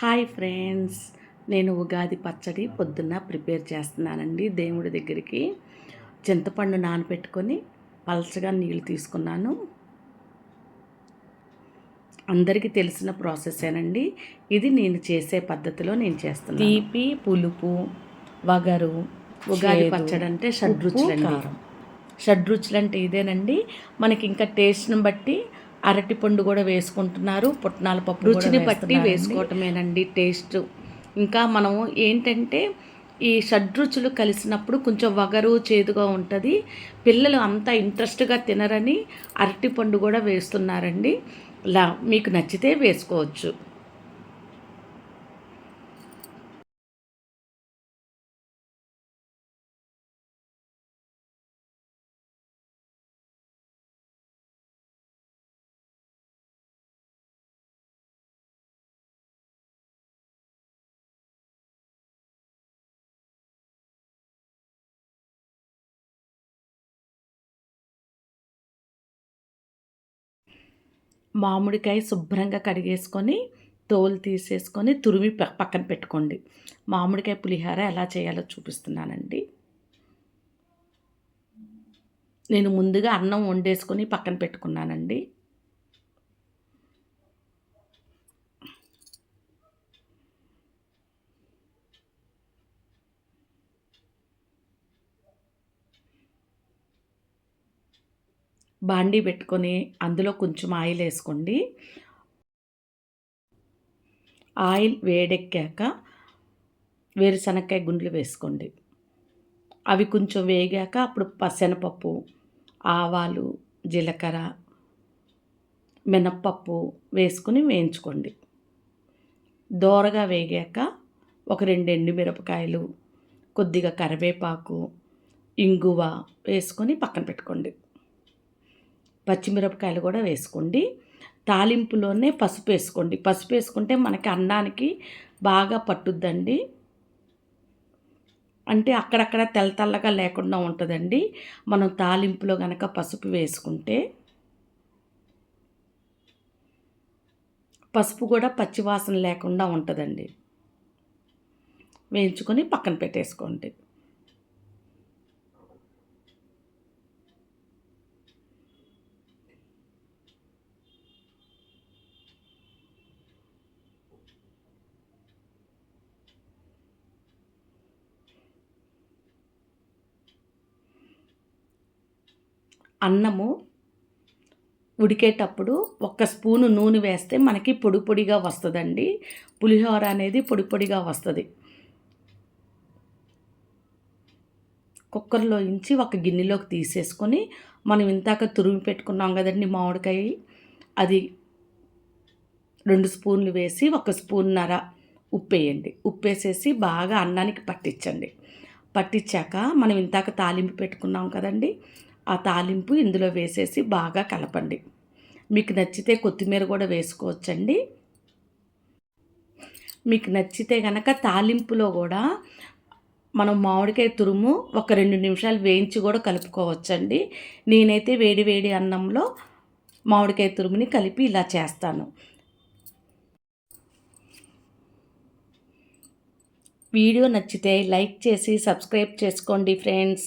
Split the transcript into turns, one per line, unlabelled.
Hi friends. నేను ఉగాది పచ్చడి పొద్దున్న ప్రిపేర్ చేస్తున్నానండి దేవుడి దగ్గరికి. చింతపండు నానబెట్టుకొని పలచగా నీళ్ళు తీసుకున్నాను. అందరికీ తెలిసిన ప్రాసెసేనండి ఇది నేను చేసే పద్ధతిలో నేను చేస్తాను తీపి పులుపు వగరు ఉగాది పచ్చడి అంటే షడ్రుచులండి.
కారం.
షడ్రుచులు అంటే ఇదేనండి. మనకి ఇంకా టేస్ట్ని బట్టి అరటి పండు కూడా వేసుకుంటున్నారు పుట్నాల పప్పు రుచిని బట్టి వేసుకోవటమేనండి టేస్ట్. ఇంకా మనం ఏంటంటే ఈ షడ్రుచులు కలిసినప్పుడు కొంచెం వగరు చేదుగా ఉంటుంది. పిల్లలు అంత ఇంట్రెస్ట్గా తినరని అరటి పండు కూడా వేస్తున్నారండి. ఇలా మీకు నచ్చితే వేసుకోవచ్చు. మామిడికాయ శుభ్రంగా కడిగేసుకొని తోలు తీసేసుకొని తురిమి పక్కన పెట్టుకోండి. మామిడికాయ పులిహార ఎలా చేయాలో చూపిస్తున్నానండి. నేను ముందుగా అన్నం వండేసుకొని పక్కన పెట్టుకున్నానండి. బాండీ పెట్టుకొని అందులో కొంచెం ఆయిల్ వేసుకోండి. ఆయిల్ వేడెక్కాక వేరుశనక్కాయ గుండ్లు వేసుకోండి. అవి కొంచెం వేగాక అప్పుడు పసెనపప్పు ఆవాలు జీలకర్ర మినప్పప్పు వేసుకుని వేయించుకోండి. దోరగా వేగాక ఒక రెండు ఎండుమిరపకాయలు కొద్దిగా కరివేపాకు ఇంగువ వేసుకొని పక్కన పెట్టుకోండి. పచ్చిమిరపకాయలు కూడా వేసుకోండి. తాలింపులోనే పసుపు వేసుకోండి. పసుపు వేసుకుంటే మనకి అన్నానికి బాగా పట్టుద్దండి. అంటే అక్కడక్కడ తెల్ల తెల్లగా లేకుండా ఉంటుందండి. మనం తాలింపులో కనుక పసుపు వేసుకుంటే పసుపు కూడా పచ్చివాసన లేకుండా ఉంటుందండి. వేయించుకొని పక్కన పెట్టేసుకోండి. అన్నము ఉడికేటప్పుడు ఒక్క స్పూను నూనె వేస్తే మనకి పొడి పొడిగా వస్తుందండి. పులిహోర అనేది పొడి పొడిగా వస్తుంది. కుక్కర్లో ఇంచి ఒక గిన్నెలోకి తీసేసుకొని మనం ఇంతాక తురిమి పెట్టుకున్నాం కదండి మామిడికాయ. అది రెండు స్పూన్లు వేసి ఒక స్పూన్నర ఉప్పు వేయండి ఉప్పు వేసేసి బాగా అన్నానికి పట్టించండి. పట్టించాక మనం ఇంతాక తాలింపు పెట్టుకున్నాం కదండి. ఆ తాలింపు ఇందులో వేసేసి బాగా కలపండి. మీకు నచ్చితే కొత్తిమీర కూడా వేసుకోవచ్చండి. మీకు నచ్చితే కనుక తాలింపులో కూడా మనం మామిడికాయ తురుము ఒక రెండు నిమిషాలు వేయించి కూడా కలుపుకోవచ్చండి. నేనైతే వేడి వేడి అన్నంలో మామిడికాయ తురుముని కలిపి ఇలా చేస్తాను. వీడియో నచ్చితే లైక్ చేసి సబ్స్క్రైబ్ చేసుకోండి friends.